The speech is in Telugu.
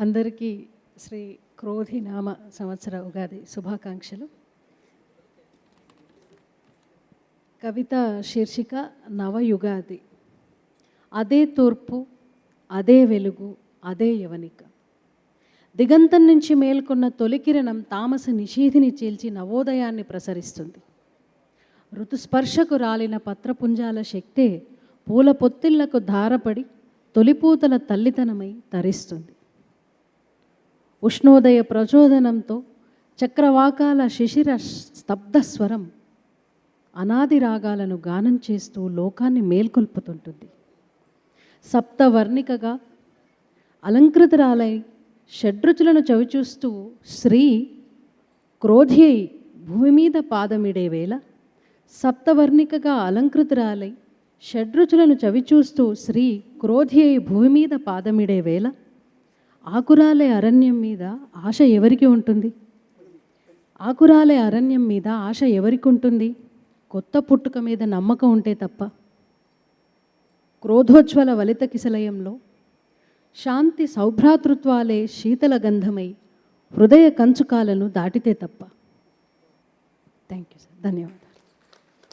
అందరికీ శ్రీ క్రోధి నామ సంవత్సర ఉగాది శుభాకాంక్షలు. కవిత శీర్షిక నవయుగాది. అదే తూర్పు అదే వెలుగు అదే యవనిక. దిగంతం నుంచి మేల్కొన్న తొలికిరణం తామస నిషేధిని చీల్చి నవోదయాన్ని ప్రసరిస్తుంది. ఋతుస్పర్శకు రాలిన పత్రపుంజాల శక్తే పూల పొత్తిళ్ళకు ధారపడి తొలిపూతల తల్లితనమై తరిస్తుంది. ఉష్ణోదయ ప్రచోదనంతో చక్రవాకాల శిశిర స్తబ్దస్వరం అనాది రాగాలను గానం చేస్తూ లోకాన్ని మేల్కొల్పుతుంటుంది. సప్తవర్ణికగా అలంకృతురాలై షడ్రుచులను చవిచూస్తూ శ్రీ క్రోధి అయి భూమి మీద పాదమిడే వేళ సప్తవర్ణికగా అలంకృతురాలై షడ్రుచులను చవిచూస్తూ శ్రీ క్రోధి అయి భూమి మీద పాదమిడే వేళ ఆకురాలే అరణ్యం మీద ఆశ ఎవరికి ఉంటుంది? ఆకురాలే అరణ్యం మీద ఆశ ఎవరికి ఉంటుంది? కొత్త పుట్టుక మీద నమ్మకం ఉంటే తప్ప. క్రోధోజ్వల వలిత కిసలయంలో శాంతి సౌభ్రాతృత్వాలే శీతల గంధమై హృదయ కంచుకాలను దాటితే తప్ప. థ్యాంక్ యూ సార్ ధన్యవాదాలు.